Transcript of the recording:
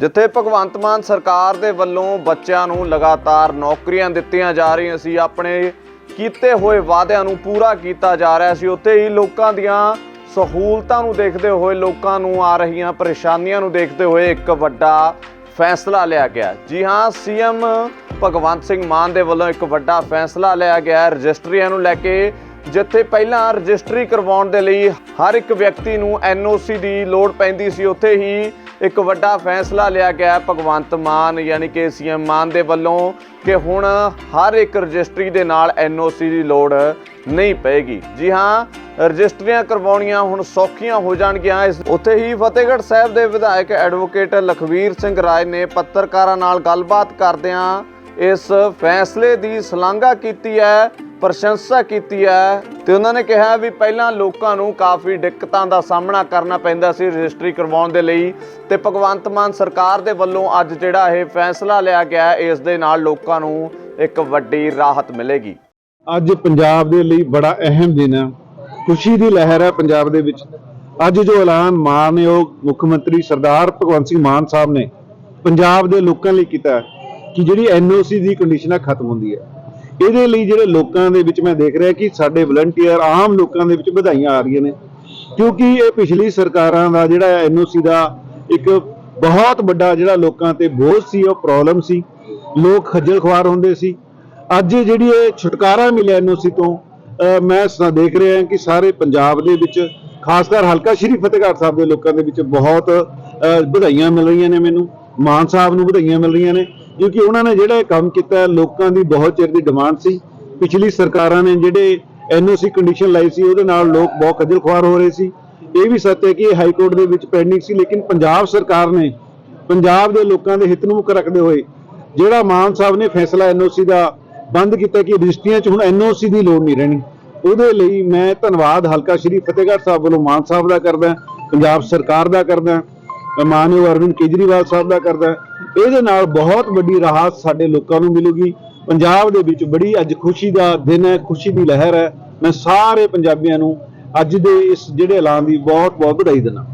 ਜਿੱਥੇ ਭਗਵੰਤ ਮਾਨ ਸਰਕਾਰ ਦੇ ਵੱਲੋਂ ਬੱਚਿਆਂ ਨੂੰ ਲਗਾਤਾਰ ਨੌਕਰੀਆਂ ਦਿੱਤੀਆਂ ਜਾ ਰਹੀਆਂ ਸੀ, ਆਪਣੇ ਕੀਤੇ ਹੋਏ ਵਾਅਦਿਆਂ ਨੂੰ ਪੂਰਾ ਕੀਤਾ ਜਾ ਰਿਹਾ ਸੀ, ਉੱਥੇ ਹੀ ਲੋਕਾਂ ਦੀਆਂ ਸਹੂਲਤਾਂ ਨੂੰ ਦੇਖਦੇ ਹੋਏ, ਲੋਕਾਂ ਨੂੰ ਆ ਰਹੀਆਂ ਪਰੇਸ਼ਾਨੀਆਂ ਨੂੰ ਦੇਖਦੇ ਹੋਏ ਇੱਕ ਵੱਡਾ ਫੈਸਲਾ ਲਿਆ ਗਿਆ। ਜੀ ਹਾਂ, ਸੀਐਮ ਭਗਵੰਤ ਸਿੰਘ ਮਾਨ ਦੇ ਵੱਲੋਂ ਇੱਕ ਵੱਡਾ ਫੈਸਲਾ ਲਿਆ ਗਿਆ ਰਜਿਸਟਰੀਆਂ ਨੂੰ ਲੈ ਕੇ ਜਿੱਥੇ ਪਹਿਲਾਂ ਰਜਿਸਟਰੀ ਕਰਵਾਉਣ ਦੇ ਲਈ ਹਰ ਇੱਕ ਵਿਅਕਤੀ ਨੂੰ ਐਨਓਸੀ ਦੀ ਲੋੜ ਪੈਂਦੀ ਸੀ, ਉੱਥੇ ਹੀ ਇੱਕ ਵੱਡਾ ਫੈਸਲਾ ਲਿਆ ਗਿਆ ਭਗਵੰਤ ਮਾਨ, ਯਾਨੀ ਕਿ ਸੀਐਮ ਮਾਨ ਦੇ ਵੱਲੋਂ ਕਿ ਹੁਣ ਹਰ ਇੱਕ ਰਜਿਸਟਰੀ ਦੇ ਨਾਲ ਐਨਓਸੀ ਦੀ ਲੋੜ ਨਹੀਂ ਪਏਗੀ। ਜੀ ਹਾਂ, ਰਜਿਸਟਰੀਆਂ ਕਰਵਾਉਣੀਆਂ ਹੁਣ ਸੌਖੀਆਂ ਹੋ ਜਾਣਗੀਆਂ। ਇਸ ਉੱਥੇ ਹੀ ਫਤਿਹਗੜ੍ਹ ਸਾਹਿਬ ਦੇ ਵਿਧਾਇਕ ਐਡਵੋਕੇਟ ਲਖਵੀਰ ਸਿੰਘ ਰਾਏ ਨੇ ਪੱਤਰਕਾਰਾਂ ਨਾਲ ਗੱਲਬਾਤ ਕਰਦਿਆਂ ਇਸ ਫੈਸਲੇ ਦੀ ਸ਼ਲਾਘਾ ਕੀਤੀ ਹੈ, ਪ੍ਰਸ਼ੰਸਾ ਕੀਤੀ ਹੈ। ਤੇ ਉਹਨਾਂ ਨੇ ਕਿਹਾ ਵੀ ਪਹਿਲਾਂ ਲੋਕਾਂ ਨੂੰ ਕਾਫੀ ਦਿੱਕਤਾਂ ਦਾ ਸਾਹਮਣਾ ਕਰਨਾ ਪੈਂਦਾ ਸੀ ਰਜਿਸਟਰੀ ਕਰਵਾਉਣ ਦੇ ਲਈ ਤੇ ਭਗਵੰਤ ਮਾਨ ਸਰਕਾਰ ਦੇ ਵੱਲੋਂ ਅੱਜ ਜਿਹੜਾ ਇਹ ਫੈਸਲਾ ਲਿਆ ਗਿਆ ਇਸ ਦੇ ਨਾਲ ਲੋਕਾਂ ਨੂੰ ਇੱਕ ਵੱਡੀ ਰਾਹਤ ਮਿਲੇਗੀ। ਅੱਜ ਪੰਜਾਬ ਦੇ ਲਈ ਬੜਾ ਅਹਿਮ ਦਿਨ ਹੈ। ਖੁਸ਼ੀ ਦੀ ਲਹਿਰ ਹੈ ਪੰਜਾਬ ਦੇ ਵਿੱਚ। ਅੱਜ ਜੋ ਐਲਾਨ ਮਾਨਯੋਗ ਮੁੱਖ ਮੰਤਰੀ ਸਰਦਾਰ ਭਗਵੰਤ ਸਿੰਘ ਮਾਨ ਸਾਹਿਬ ਨੇ ਪੰਜਾਬ ਦੇ ਲੋਕਾਂ ਲਈ ਕੀਤਾ ਕਿ ਜਿਹੜੀ ਐਨਓਸੀ ਦੀ ਕੰਡੀਸ਼ਨ ਹੈ, ਖਤਮ ਹੁੰਦੀ ਹੈ। ਇਹਦੇ ਲਈ ਜਿਹੜੇ ਲੋਕਾਂ ਦੇ ਵਿੱਚ ਮੈਂ ਦੇਖ ਰਿਹਾ ਕਿ ਸਾਡੇ ਵਲੰਟੀਅਰ ਆਮ ਲੋਕਾਂ ਦੇ ਵਿੱਚ ਵਧਾਈਆਂ ਆ ਰਹੀਆਂ ਨੇ। ਕਿਉਂਕਿ ਇਹ ਪਿਛਲੀ ਸਰਕਾਰਾਂ ਦਾ ਜਿਹੜਾ ਐਨਓਸੀ ਦਾ ਇੱਕ ਬਹੁਤ ਵੱਡਾ ਜਿਹੜਾ ਲੋਕਾਂ ਤੇ ਬੋਝ ਸੀ, ਉਹ ਪ੍ਰੋਬਲਮ ਸੀ। ਲੋਕ ਖੱਜਲ ਖੁਆਰ ਹੁੰਦੇ ਸੀ। ਅੱਜ ਜਿਹੜੀ ਇਹ ਛੁਟਕਾਰਾ ਮਿਲਿਆ ਐਨਓਸੀ ਤੋਂ ਮੈਂ ਸ- ਦੇਖ ਰਿਹਾ ਕਿ ਸਾਰੇ ਪੰਜਾਬ ਦੇ ਵਿੱਚ ਖਾਸ ਕਰ ਹਲਕਾ ਸ਼੍ਰੀ ਫਤਿਹਗੜ੍ਹ ਸਾਹਿਬ ਦੇ ਲੋਕਾਂ ਦੇ ਵਿੱਚ ਬਹੁਤ ਵਧਾਈਆਂ ਮਿਲ ਰਹੀਆਂ ਨੇ ਮੈਨੂੰ। ਮਾਨ ਸਾਹਿਬ ਨੂੰ ਵਧਾਈਆਂ ਮਿਲ ਰਹੀਆਂ ਨੇ। ਕਿਉਂਕਿ ਉਹਨਾਂ ਨੇ ਜਿਹੜਾ ਇਹ ਕੰਮ ਕੀਤਾ, ਲੋਕਾਂ ਦੀ ਬਹੁਤ ਚਿਰ ਦੀ ਡਿਮਾਂਡ ਸੀ। ਪਿਛਲੀ ਸਰਕਾਰਾਂ ਨੇ ਜਿਹੜੇ ਐਨਓਸੀ ਕੰਡੀਸ਼ਨ ਲਾਈ ਸੀ, ਉਹਦੇ ਨਾਲ ਲੋਕ ਬਹੁਤ ਖੱਜਲ ਖੁਆਰ ਹੋ ਰਹੇ ਸੀ। ਇਹ ਵੀ ਸੱਚ ਹੈ ਕਿ ਹਾਈ ਕੋਰਟ ਦੇ ਵਿੱਚ ਪੈਂਡਿੰਗ ਸੀ, ਲੇਕਿਨ ਪੰਜਾਬ ਸਰਕਾਰ ਨੇ, ਪੰਜਾਬ ਦੇ ਲੋਕਾਂ ਦੇ ਹਿੱਤ ਨੂੰ ਮੁੱਖ ਰੱਖਦੇ ਹੋਏ ਜਿਹੜਾ ਮਾਨ ਸਾਹਿਬ ਨੇ ਫੈਸਲਾ ਐਨਓਸੀ ਦਾ ਬੰਦ ਕੀਤਾ ਕਿ ਰਜਿਸਟਰੀਆਂ 'ਚ ਹੁਣ ਐਨਓਸੀ ਦੀ ਲੋੜ ਨਹੀਂ ਰਹਿਣੀ। ਉਹਦੇ ਲਈ ਮੈਂ ਧੰਨਵਾਦ ਹਲਕਾ ਸ਼੍ਰੀ ਫਤਿਹਗੜ੍ਹ ਸਾਹਿਬ ਵੱਲੋਂ ਮਾਨ ਸਾਹਿਬ ਦਾ ਕਰਦਾ, ਪੰਜਾਬ ਸਰਕਾਰ ਦਾ ਕਰਦਾ। ਮਾਨਯੋਗ ਅਰਵਿੰਦ ਕੇਜਰੀਵਾਲ ਸਾਹਿਬ ਦਾ ਕਰਦਾ ਇਹਦੇ ਨਾਲ ਬਹੁਤ ਵੱਡੀ ਰਾਹਤ ਸਾਡੇ ਲੋਕਾਂ ਨੂੰ ਮਿਲੂਗੀ। ਪੰਜਾਬ ਦੇ ਵਿੱਚ ਬੜੀ ਅੱਜ ਖੁਸ਼ੀ ਦਾ ਦਿਨ ਹੈ, ਖੁਸ਼ੀ ਦੀ ਲਹਿਰ ਹੈ। ਮੈਂ ਸਾਰੇ ਪੰਜਾਬੀਆਂ ਨੂੰ ਅੱਜ ਦੇ ਇਸ ਜਿਹੜੇ ਐਲਾਨ ਦੀ ਬਹੁਤ ਬਹੁਤ ਵਧਾਈ ਦਿੰਦਾ।